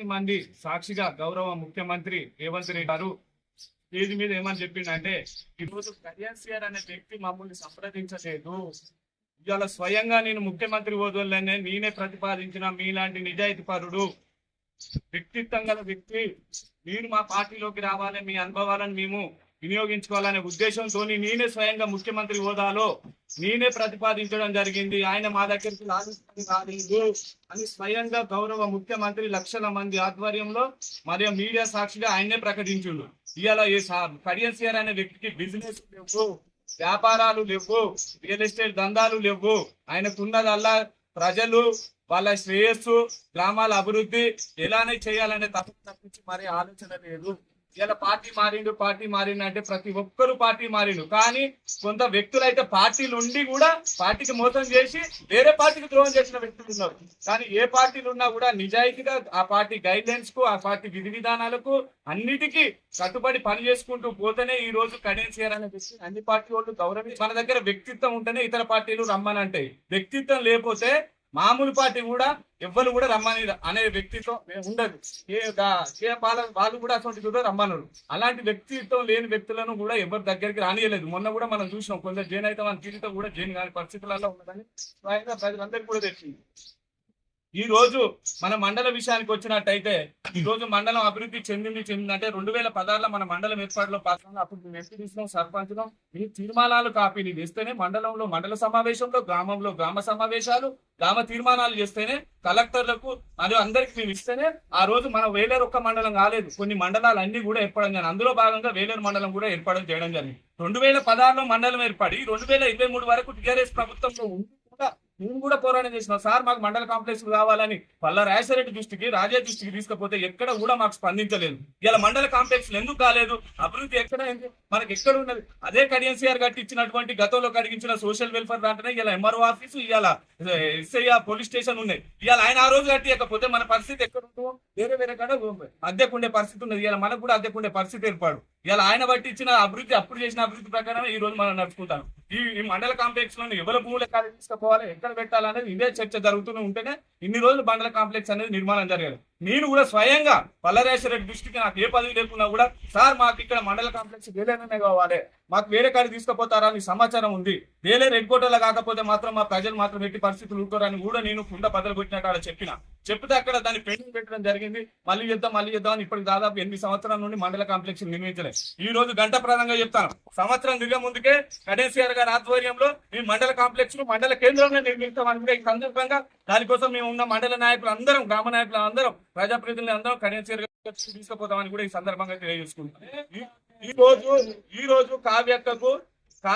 కోట్లాది మంది సాక్షిగా గౌరవ ముఖ్యమంత్రి రేవంత్ రెడ్డి గారు స్టేజ్ మీద ఏమని చెప్పిండంటే ఈరోజు కళ్యాణ్ అనే వ్యక్తి మమ్మల్ని సంప్రదించలేదు. ఇవాళ స్వయంగా నేను ముఖ్యమంత్రి హోదాలోనే నేనే ప్రతిపాదించిన మీలాంటి నిజాయితీ పరుడు వ్యక్తిత్వం గల వ్యక్తి మీరు మా పార్టీలోకి రావాలి మీ అనుభవాలను మేము వినియోగించుకోవాలనే ఉద్దేశంతో నేనే స్వయంగా ముఖ్యమంత్రి హోదాలో నేనే ప్రతిపాదించడం జరిగింది. ఆయన మా దగ్గరికి రాజస్థాన్ రాలేదు అని స్వయంగా గౌరవ ముఖ్యమంత్రి లక్షల మంది ఆధ్వర్యంలో మరియు మీడియా సాక్షిగా ఆయనే ప్రకటించుడు. ఇవాళ ఈ కడియన్ సిఆర్ అనే వ్యక్తికి బిజినెస్ లేవు వ్యాపారాలు లేవు రియల్ ఎస్టేట్ దందాలు లేవు. ఆయనకున్నదల్లా ప్రజలు వాళ్ళ శ్రేయస్సు గ్రామాల అభివృద్ధి ఎలానే చేయాలనే తప్ప తప్పించి మరి ఆలోచన లేదు. ఇలా పార్టీ మారిండు పార్టీ మారిండు అంటే ప్రతి ఒక్కరు పార్టీ మారిండు. కానీ కొంత వ్యక్తులు అయితే పార్టీలు ఉండి కూడా పార్టీకి మోసం చేసి వేరే పార్టీకి ద్రోహం చేసిన వ్యక్తులు ఉన్నారు. కానీ ఏ పార్టీలు ఉన్నా కూడా నిజాయితీగా ఆ పార్టీ గైడ్ లైన్స్కు ఆ పార్టీ విధి విధానాలకు అన్నిటికీ కట్టుబడి పని చేసుకుంటూ పోతేనే ఈ రోజు కడెన్సీఆర్ అనే వ్యక్తి అన్ని పార్టీ వాళ్ళు గౌరవించి మన దగ్గర వ్యక్తిత్వం ఉంటేనే ఇతర పార్టీలు రమ్మనంటాయి. వ్యక్తిత్వం లేకపోతే మామూలు పార్టీ కూడా ఎవ్వరు కూడా రమ్మని అనే వ్యక్తిత్వం ఉండదు. ఏ పాల వాళ్ళు కూడా అటువంటి కూడా రమ్మన్నారు అలాంటి వ్యక్తిత్వం లేని వ్యక్తులను కూడా ఎవరి దగ్గరికి రానియలేదు. మొన్న కూడా మనం చూసినాం కొందరు జైన్ అయితే మన తీరితో కూడా జైన్ కాని పరిస్థితులలో ఉన్నదని ప్రజలందరికీ కూడా తెలిసింది. ఈ రోజు మన మండల విషయానికి వచ్చినట్టయితే ఈ రోజు మండలం అభివృద్ధి చెందింది చెందిందంటే రెండు వేల పదహారులో మన మండలం ఏర్పాటులో పాత్రలో అప్పుడు మేము ఎంపీడీసీలో సర్పంచ్లో మీ తీర్మానాలు కాపీలు చేస్తేనే మండలంలో మండల సమావేశంలో గ్రామంలో గ్రామ సమావేశాలు గ్రామ తీర్మానాలు చేస్తేనే కలెక్టర్లకు మరియు అందరికి మేము ఇస్తేనే ఆ రోజు మన వేలేరు ఒక్క మండలం కాలేదు. కొన్ని మండలాలు అన్ని కూడా ఏర్పడడం జరిగింది. అందులో భాగంగా వేలేరు మండలం కూడా ఏర్పడడం చేయడం జరిగింది. రెండు వేల పదహారులో మండలం ఏర్పడి రెండు వేల ఇరవై మూడు వరకు టీఆర్ఎస్ ప్రభుత్వంలో ఉంది కూడా మేము కూడా పోరాటం చేసినాం సార్ మాకు మండల కాంప్లెక్స్ కావాలని పల్ల రాజశేఖర దృష్టికి రాజే దృష్టికి తీసుకపోతే ఎక్కడ కూడా మాకు స్పందించలేదు. ఇలా మండల కాంప్లెక్స్ ఎందుకు కాలేదు? అభివృద్ధి ఎక్కడ మనకి ఎక్కడ ఉన్నది? అదే కడియన్సీఆర్ గట్టి ఇచ్చినటువంటి గతంలో కడిగించిన సోషల్ వెల్ఫేర్ దాంట్లోనే ఇలా ఎంఆర్ఓ ఆఫీసు ఇలా ఎస్ఐ పోలీస్ స్టేషన్ ఉన్నాయి. ఇవాళ ఆయన ఆ రోజు కట్టియకపోతే మన పరిస్థితి ఎక్కడ ఉంటుందో? వేరే వేరే కాడ అద్దెకుండే పరిస్థితి ఉన్నది. ఇలా మనకు కూడా అద్దెకుండే పరిస్థితి ఏర్పాటు ఇలా ఆయన బట్టి ఇచ్చిన అభివృద్ధి అప్పుడు చేసిన అభివృద్ధి ప్రకారం ఈ రోజు మనం నడుచుకుంటాం ఈ ఈ మండల కాంప్లెక్స్లో ఎవరి భూములు ఎక్కడ తీసుకుపోవాలి ఎక్కడ పెట్టాలనేది ఇదే చర్చ జరుగుతూనే ఉంటేనే ఇన్ని రోజులు మండల కాంప్లెక్స్ అనేది నిర్మాణం జరగదు. నేను కూడా స్వయంగా పల్లరేశ్వర రెడ్డి దృష్టికి నాకు ఏ పదవి లేకున్నా కూడా సార్ మాకు ఇక్కడ మండల కాంప్లెక్స్ వేలేననే కావాలి. మాకు వేరే కాడికి తీసుకుపోతారా? అని సమాచారం ఉంది. వేలే రెడ్ కోటలో కాకపోతే మాత్రం మా ప్రజలు మాత్రం ఎట్టి పరిస్థితులు ఊరుకోరని కూడా నేను కుండ బదలు కొట్టినట్టు చెప్పిన. చెప్తే అక్కడ దాన్ని పెయింటింగ్ పెట్టడం జరిగింది. మళ్ళీ చేద్దాం మళ్ళీ చేద్దాం అని ఇప్పటికి దాదాపు ఎనిమిది సంవత్సరాల నుండి మండల కాంప్లెక్స్ నిర్మించలేదు ఈ రోజు గంట ప్రధానంగా చెప్తాను. సంవత్సరం దిగే ముందుకే కడేసీఆర్ గారి ఆధ్వర్యంలో ఈ మండల కాంప్లెక్స్ను మండల కేంద్రంలో నిర్మిస్తామని కూడా ఈ సందర్భంగా దానికోసం మేము ఉన్న మండల నాయకులు అందరం గ్రామ నాయకులు అందరం ప్రజాప్రతినిధులు అందరం కడేసిఆర్ గారు తీసుకుపోతామని కూడా ఈ సందర్భంగా తెలియజేసుకుంటాం ఈ- రోజు ఈ రోజు కావ్యక్కకు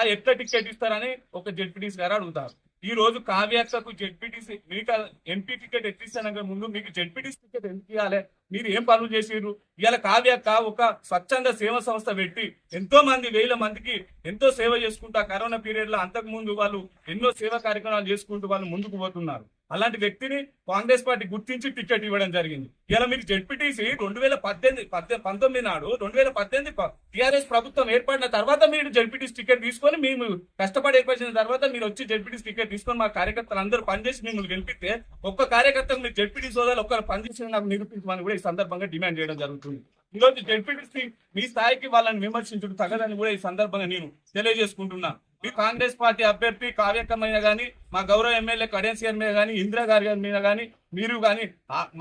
ఎంత టికెట్ ఇస్తారని ఒక జడ్పీటీసీ గారు అడుగుతారు. ఈ రోజు కావ్యక్కకు జడ్పీటీసీ మిగతా ఎంపీ టికెట్ ఎట్లా ముందు మీకు జడ్పీటీసీ టికెట్ ఎందుకు ఇవ్వాలి? మీరు ఏం పనులు చేసారు ఇవాళ కావ్యక్క ఒక స్వచ్ఛంద సేవ సంస్థ పెట్టి ఎంతో మంది వేల మందికి ఎంతో సేవ చేసుకుంటూ కరోనా పీరియడ్లో అంతకు ముందు వాళ్ళు ఎన్నో సేవా కార్యక్రమాలు చేసుకుంటూ వాళ్ళు ముందుకు పోతున్నారు. అలాంటి వ్యక్తిని కాంగ్రెస్ పార్టీ గుర్తించి టికెట్ ఇవ్వడం జరిగింది. ఇలా మీకు జడ్పీటీసీ రెండు వేల పద్దెనిమిది పద్దె పంతొమ్మిది నాడు రెండు వేల పద్దెనిమిది టీఆర్ఎస్ ప్రభుత్వం ఏర్పడిన తర్వాత మీరు జడ్పీటీసీ టికెట్ తీసుకొని మేము కష్టపడి ఏర్పడిన తర్వాత మీరు వచ్చి జడ్పీటీసీ టికెట్ తీసుకొని మా కార్యకర్తలు అందరూ పనిచేసి మిమ్మల్ని గెలిపితే ఒక్క కార్యకర్తకు మీరు జెడ్పీటీ సోదాలు ఒక్కరు పనిచేసిన నాకు నిరూపించమని కూడా ఈ సందర్భంగా డిమాండ్ చేయడం జరుగుతుంది. ఈ రోజు మీ స్థాయికి వాళ్ళని విమర్శించడం తగదని కూడా ఈ సందర్భంగా నేను తెలియజేసుకుంటున్నా. మీ కాంగ్రెస్ పార్టీ అభ్యర్థి కావ్యకమైన కానీ మా గౌరవ ఎమ్మెల్యే కడెన్సీఆర్ మీద కానీ ఇందిరా గారి గారి మీద కానీ మీరు కానీ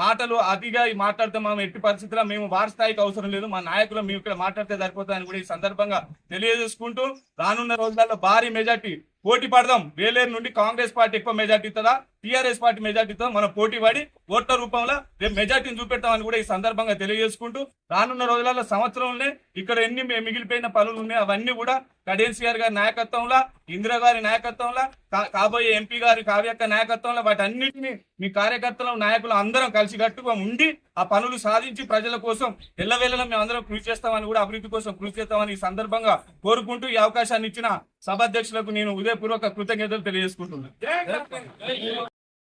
మాటలు అతిగా మాట్లాడితే మనం ఎట్టి పరిస్థితుల్లో మేము వారి స్థాయికి అవసరం లేదు. మా నాయకులు మేము ఇక్కడ మాట్లాడితే సరిపోతుందని కూడా ఈ సందర్భంగా తెలియజేసుకుంటూ రానున్న రోజులలో భారీ మెజార్టీ పోటీ పడదాం. వేలేరు నుండి కాంగ్రెస్ పార్టీ ఎక్కువ మెజార్టీ ఇస్తుందా? టీఆర్ఎస్ పార్టీ మెజార్టీతో మనం పోటీ పడి ఓట్ల రూపంలో రేపు మెజార్టీని చూపెడతామని కూడా ఈ సందర్భంగా తెలియజేసుకుంటూ రానున్న రోజులలో సంవత్సరంలోనే ఇక్కడ ఎన్ని మిగిలిపోయిన పనులు ఉన్నాయి అవన్నీ కూడా కడేన్సీఆర్ గారి నాయకత్వంలో ఇందిరా గారి నాయకత్వంలో కా- కాబోయే ఎంపీ గారి కావ్యక్క నాయకత్వంలో వాటన్నిటిని మీ కార్యకర్తలు నాయకులు అందరం కలిసికట్టుగా ఉండి ఆ పనులు సాధించి ప్రజల కోసం ఎల్లవేళలా మేము అందరం కృషి చేస్తామని కూడా అభివృద్ధి కోసం కృషి చేస్తామని ఈ సందర్భంగా కోరుకుంటూ ఈ అవకాశాన్ని ఇచ్చిన సభాధ్యక్షులకు నేను ఉదయపూర్వక కృతజ్ఞతలు తెలియజేసుకుంటున్నాను.